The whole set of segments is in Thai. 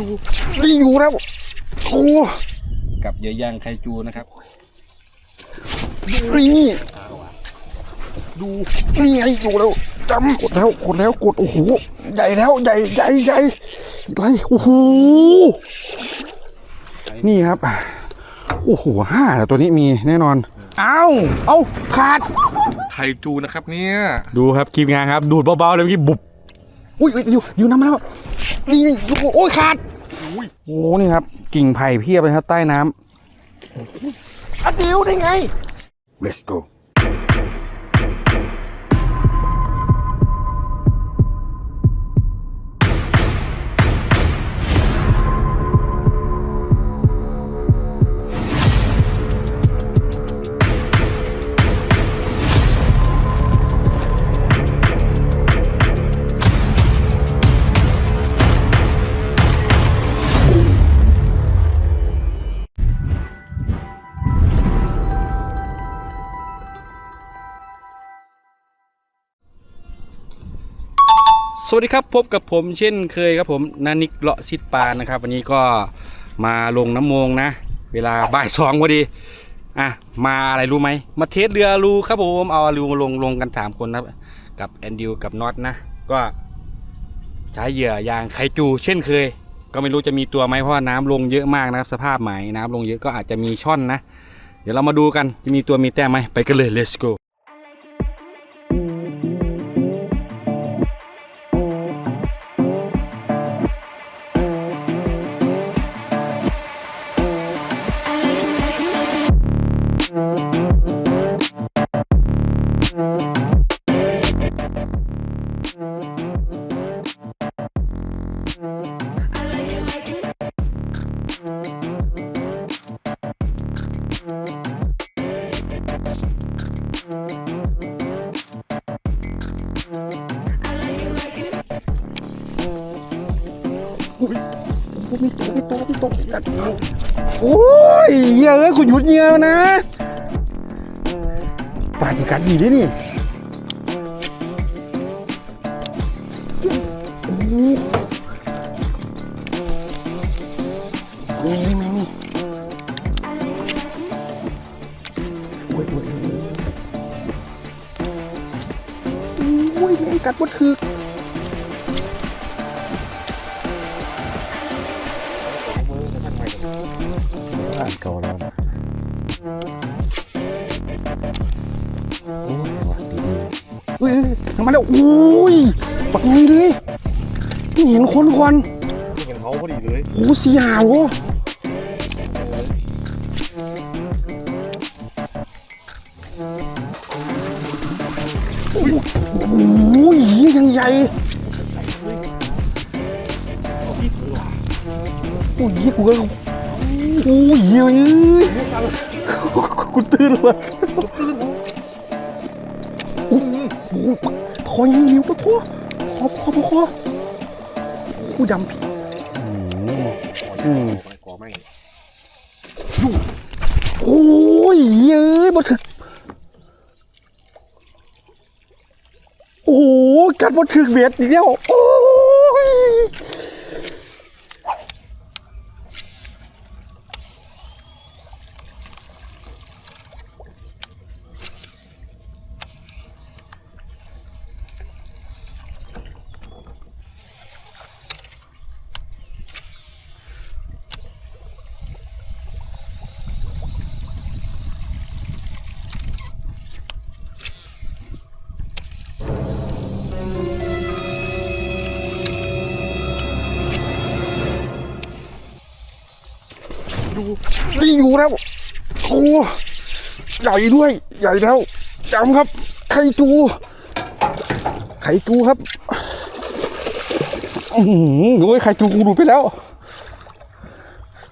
ดูนี่อยู่แล้วโอ้กับเหยื่อย่างไคจูนะครับนี่ดูนี่ไงอยู่แล้วจำกดแล้วกดแล้วกดโอ้โหใหญ่แล้วใหญ่ใหญ่ใหญ่อะไรโอ้โหนี่ครับโอ้โหห้าตัวนี้มีแน่นอน เอ้าเอ้าขาดไทจูนะครับเนี่ย ดูครับคลิปงานครับ ดูดเบาๆเลยเมื่อกี้บุบ อุ้ยอุ้ยอยู่อยู่น้ำมาแล้ว นี่ดูโอ้ยขาดโอ้นี่ครับ กิ่งไผ่เพียบเลยครับใต้น้ำอัดเดียวได้ไง let's go วัสดีครับพบกับผมเช่นเคยครับผมนานิกเลาะซิดปานะครับ วันนี้ก็มาลงน้ำมงนะ เวลาบ่ายสองพอดีอะมาอะไรรู้ไหมมาเทสเรือรูครับผมเอารูลงลงกันสามคนนะกับแอนดิวกับน็อตนะ ก็ใช้เหยื่อยางไคจู เช่นเคย ก็ไม่รู้จะมีตัวไหมเพราะว่าน้ำลงเยอะมากนะครับ สภาพใหม่น้ำลงเยอะก็อาจจะมีช่อนนะ เดี๋ยวเรามาดูกันจะมีตัวมีแต้มไหมไปกันเลย let's go โอ้ยเหี้ยเอ้ยคุณหยุดเงี้ยนะปาดอีกกัดดีดินี่โอ้โหนี่นี่นี่นี่โอ้ยโอ้ยโอ้ยโอ้ยแม่กัดบ่ถึก อ้ยปักไงเลยนี่เห็นคนควันเห็นเขาพอดีเลยโอ้สีหาวะโอ้โหยังใหญ่โอ้ยกูก็โอ้ยเฮ้ยกูตื่นเลยโอ้โห คอยังหิวปะทั่วคอคอคอกูดำผิดอืมก่อไม่โอ้ยเย้ยบ่ถึก โอ้โหกัดบ่ถึกเบ็ดอีกแล้วโอ้ ดูนี่อยู่แล้วโอ้ใหญ่ด้วย ใหญ่แล้วจำครับ ไข่จู ไข่จูครับอือโอ้ยไข่จูกูดูดไปแล้ว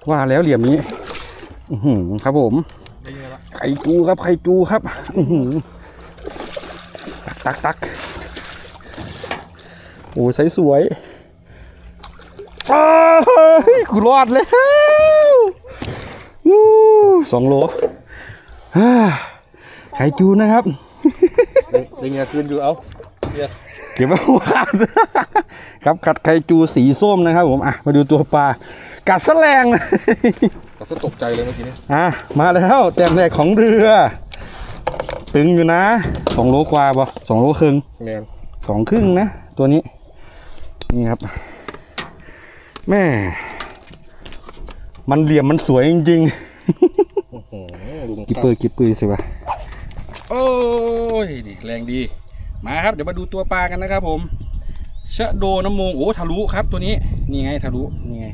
ว่าแล้วเหลี่ยมนี้อือหือครับผมไข่จูครับไข่จูครับ อือหือตักตักตักโอ้ยใสสวยอ้ากูรอดแล้ว สองโลฮ่าไข่จูนะครับได้เงี้ยคืนอยู่เอาเยอะเก็บไว้หัวขาดครับกัดไคจูสีส้มนะครับผมอะมาดูตัวปลากัดแสลงเราก็ตกใจเลยเมื่อกี้นี้อะมาแล้วแต้มแรกของเรือ ตึงอยู่นะสองโลกว่าบ่สองโลครึ่งแมนสองครึ่งนะ ตัวนี้ นี่ครับ แม่ มันเหลี่ยมมันสวยจริงโอ้โหลุงๆกิปเปอร์กิปเปอร์สิวะโอ้ยนี่แรงดี มาครับเดี๋ยวมาดูตัวปลากันนะครับผมชะโดน้ำมงโอ้ทะลุครับตัวนี้นี่ไงทะลุนี่ไง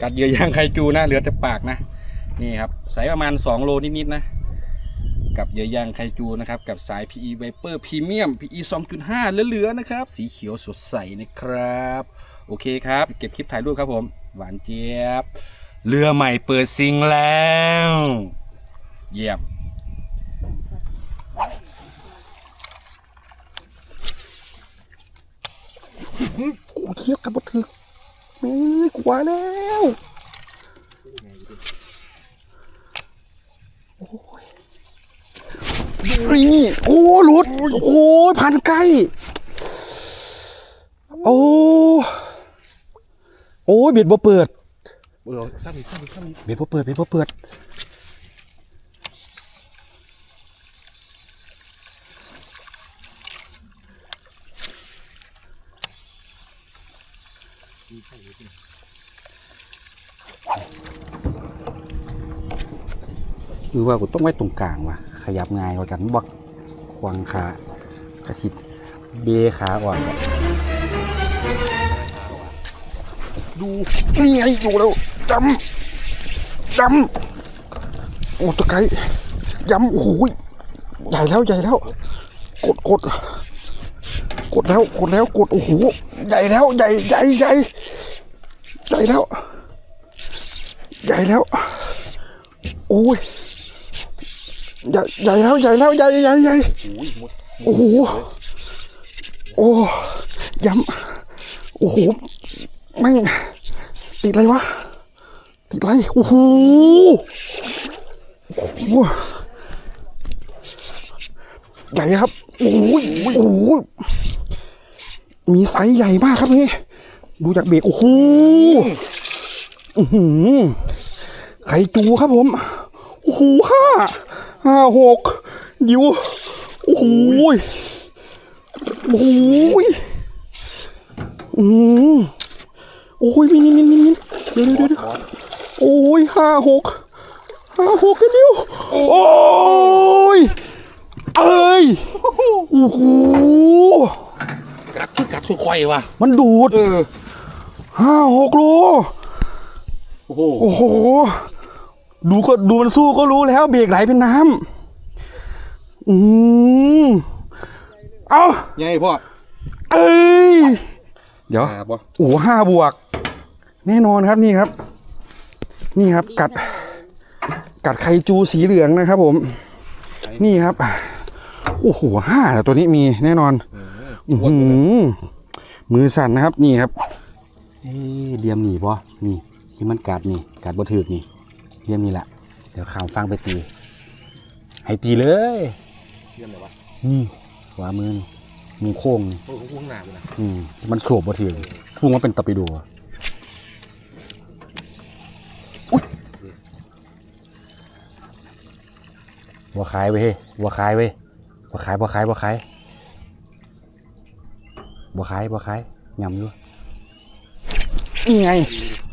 กัดเหยื่อยางไคจูนะเหลือแต่ปากนะนี่ครับไซส์ประมาณ 2 โลนิดๆนะ กับเหยื่อยางไคจูนะครับกับสาย PE Viper Premium PE 2.5 เหลือๆนะครับ สีเขียวสดใสนะครับ โอเคครับ เก็บคลิปถ่ายรูปครับผม หวานเจี๊ยบ เรือใหม่เปิดซิงแล้ว เยี่ยมกูเทียบกับบถึกแม่กว่าแล้วโอ้ยนี่โอ้หลุด โอ้ยพันใกล้ โอ้ โอ้ยเบ็ดบ่เปิด เออสร้างอีกสร้างอีกสร้างอีกเบ็ดบ่เปิดเบ็ดบ่เปิดคือว่ากูต้องไว้ตรงกลางว่ะ ขยับง่ายกว่ากันบักควางขากระชิดเบขาอ่อนว่ะดูนี่ไงอยู่แล้ว จำจำโอ้ตะไคร้จำโอ้โหใหญ่แล้วใหญ่แล้ว กดกดกดแล้วกดแล้วกดโอ้โหใหญ่แล้วใหญ่ใหญ่ใหญ่ใหญ่แล้ว ใหญ่แล้วโอ้ยใหญ่ใหญ่แล้วใหญ่แล้วใหญ่ใหญ่ใหญ่โอ้โหโอ้ย้ำโอ้โหแม่งติดอะไรวะ อะไรโอ้โหโอ้โหใหญ่ครับโอ้ยโอ้โหมีไซส์ใหญ่มากครับนี่ดูจากเบรกโอ้โหอื้อหือไข่จูครับผมโอ้โหห้าห้าหกดิวโอ้โหยโอ้โหยอืมโอ้ยมินมินมินมินมินเดี๋ยวเดี๋ยวเดี๋ยว โอ้ยห้าหกห้าหกกันดิวโอ้ยเอ้ยโอ้โหกัดคือกัดคือควายว่ะมันดูดเออห้าหกโลโอ้โหโอ้โหดูก็ดูมันสู้ก็รู้แล้วเบรกไหลเป็นน้ำอืมเอาไงพ่อเอ้ยเดี๋ยวอ่าป่ะโอ้ห้าบวก แน่นอนครับนี่ครับ นี่ครับกัดกัดไคจูสีเหลืองนะครับ ผม นี่ครับโอ้โหห้าแต่ตัวนี้มีแน่นอนอื้อหือมือสั่นนะครับ นี่ครับเอ๊ะเหลี่ยมหนีบ่นี่ที่มันกัดนี่กัดบ่ถึกนี่เหลี่ยมนี่แหละเดี๋ยวข้ามฟังไปตี ให้ตีเลยเยี่ยมเลยวะนี่ขวามือนี่มือโค้งนี่โอ้โหข้างหน้าเลยนะอืมมันโฉบบ่ถึกพุ่งว่าเป็นตอร์ปิโดอะ บัวขายไปเฮ้ยบัวขายไปบัวขายบัวขายบัวขายบัวขายบัวขายยำอยู่นี่ไง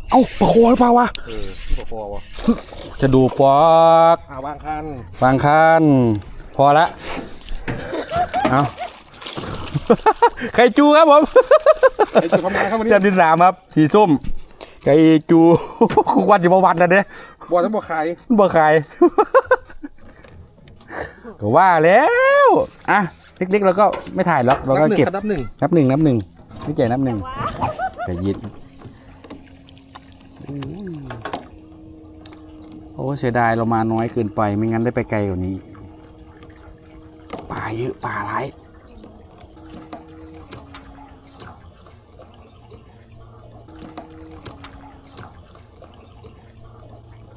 เอ้าประโคหรือเปล่าวะเออที่ปอพอวะจะดูปอกอ่าวางคันฟังคันพอละเอาไข่จูครับผมไอ้จะทำงานครับวันนี้เต็มที่สามครับ สีส้ม ไก่จูคุกวันอยู่ประวันนะเนี่ยบัวทั้งบัวขายบ่ขาย ก็ว่าแล้วอะเล็กๆเราก็ไม่ถ่ายหรอกเราก็นับหนึ่งเก็บครับนับหนึ่งนับหนึ่งนับหนึ่งไม่ใจนับหนึ่งแต่ยินโอ้เสียดายเรามาน้อยเกินไปไม่งั้นได้ไปไกลกว่านี้ป่าเยอะป่าหลาย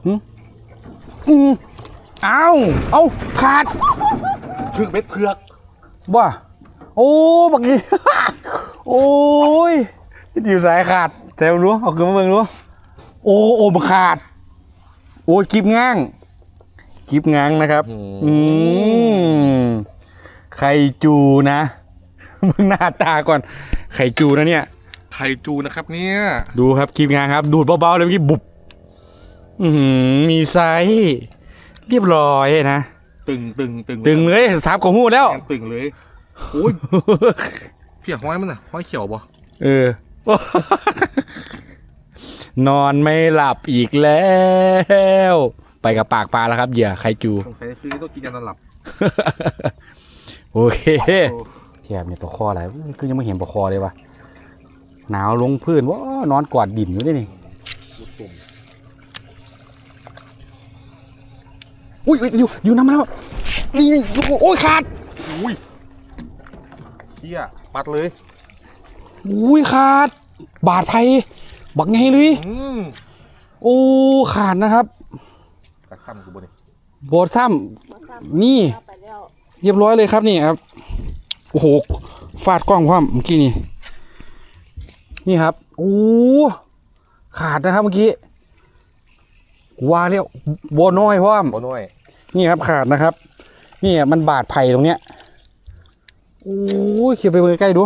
หึอืม เอาเอาขาดถึงเม็ดเผือกบ่าโอ้บักนี้ โอ้ยดิวสายขาดแต่รู้เอาขึ้นมาเบิ่งรู้โอ้โอ้มันขาด โอ้ยกิบง้างกิบง้างนะครับ อืมไข่จูนะมึงหน้าตาก่อน ไข่จูนะเนี่ย ไข่จูนะครับเนี่ย ดูครับคลิปงานครับ ดูดเบาๆเลยเมื่อกี้บุบอือหือมีไซส์ เรียบร้อยนะตึงตึงตึงตึงเลยซับของหูแล้วแอนตึงเลยโอ้ยเพียห้อยมันน่ะห้อยเขียวบ่เออนอนไม่หลับอีกแล้ว ไปกับปากปลาแล้วครับเหยื่อไข่จูสงสัยคือต้องกินยานอนหลับ โอเคแถบเนี่ยปลาคออะไรคือยังไม่เห็นปลาคอเลยวะหนาวลงพื้นว่านอนกอดดินอยู่ด้วยนี่ อุ้ยอุ้ยอยู่อยู่น้ำมาแล้วนี่ลูกโอ้ยขาดอุ้ยเฮียปัดเลยอุ้ยขาด บาดไทยบักไงเลยอืมโอ้ขาดนะครับกัดข้ามกูบ่นี่โบดซ้ำนี่ไปแล้วเรียบร้อยเลยครับนี่ครับโอ้โหฟาดกล้องความเมื่อกี้นี่นี่ครับโอ้ขาดนะครับเมื่อกี้ว่าแล้วโบน้อยพร้อมบ่น้อย นี่ครับขาดนะครับนี่อะมันบาดไผ่ตรงเนี้ยโอ้ยเขียไปใกล้ๆดู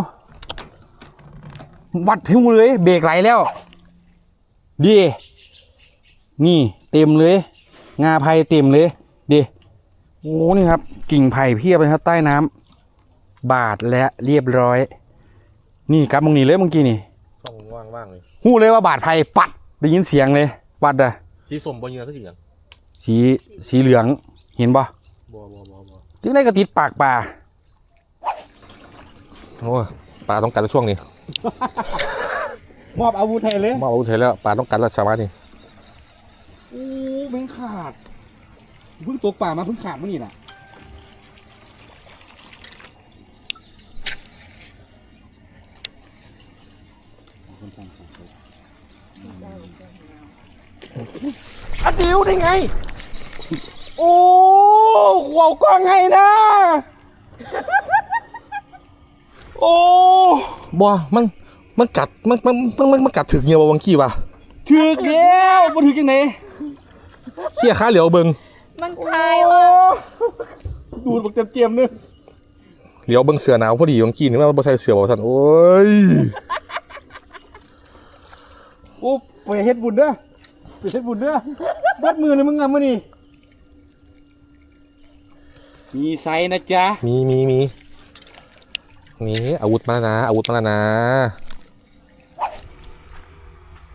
วัดทิ้งเลยเบรกไหลแล้ว ดีนี่เต็มเลย งาไผ่เต็มเลยดีโอ้นี่ครับ กิ่งไผ่เพียบเลยครับ ใต้น้ำบาดและเรียบร้อย นี่ครับมึงนี่เลยเมื่อกี้นี่ช่องว่างๆเลยหู้เลยว่าบาดไผ่ปัดได้ยินเสียงเลยวัดอะสีส้มบ่เหงื่อก็สีเหลืองสีสีเหลือง เห็นปะบ่บ่บ่บ่จึงได้กระติดปากปลาโอ้ยปลาต้องการช่วงนี้ มอบอาวุธให้เลยมาเอาเถอะแล้วปลาต้องการแล้วชาวบ้านนี่โอ้แม่งขาดเพิ่งตกป่ามาเพิ่งขาดเมื่อนี่แหละอัดดิวได้ไง โอ้ว้าวกว้างไงนะ โอ้บ่ มัน มันกัด มัน มัน มัน มันมันกัดถึกเหงียวบ่วังกี้วะถึกแล้วมาถึกยังไงเฮียขาเหลียวเบิ่งมันคายว่ะดูดบักเต็มๆเนึงเหลียวเบิ่งเสือหนาวพอดีวังกี้นี่ว่าบ่ใส่เสือบ่ซั่นโอ้ยโอ้ไปเฮ็ดบุญเด้อไปเฮ็ดบุญเด้อเบัดมือเลยมึงงามมื้อนี่ มีไซส์นะจ๊ะ มีมีมีนี่อาวุธมาแล้วนะ อาวุธมาแล้วนะ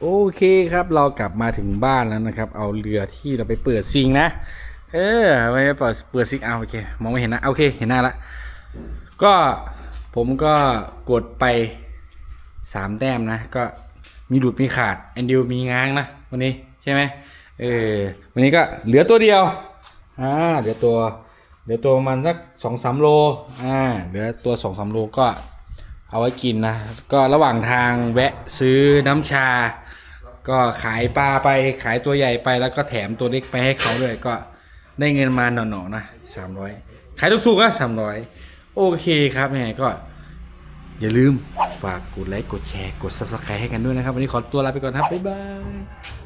โอเคครับเรากลับมาถึงบ้านแล้วนะครับ เอาเรือที่เราไปเปิดซิงนะ เออไปเปิดเปิดซิงเอาโอเคมองไม่เห็นนะโอเคเห็นหน้าละก็ผมก็กดไปสามแต้มนะ ก็มีหลุดมีขาดแอนดิวมีง้างนะวันนี้ใช่ไหมเออวันนี้ก็เหลือตัวเดียวอ่าเหลือตัว เหลือตัวประมันสักสองสามโลอ่าเหลือตัวสองสามโลก็เอาไว้กินนะ ก็ระหว่างทางแวะซื้อน้ำชา ก็ขายปลาไปขายตัวใหญ่ไปแล้วก็แถมตัวเล็กไปให้เขาด้วยก็ได้เงินมาหน่อๆนะสามร้อยขายทุกๆก็สามร้อยโอเคครับยังไงก็ อย่าลืมฝากกดไลค์กดแชร์กด subscribe ให้กันด้วยนะครับ วันนี้ขอตัวลาไปก่อนครับ บ๊ายบาย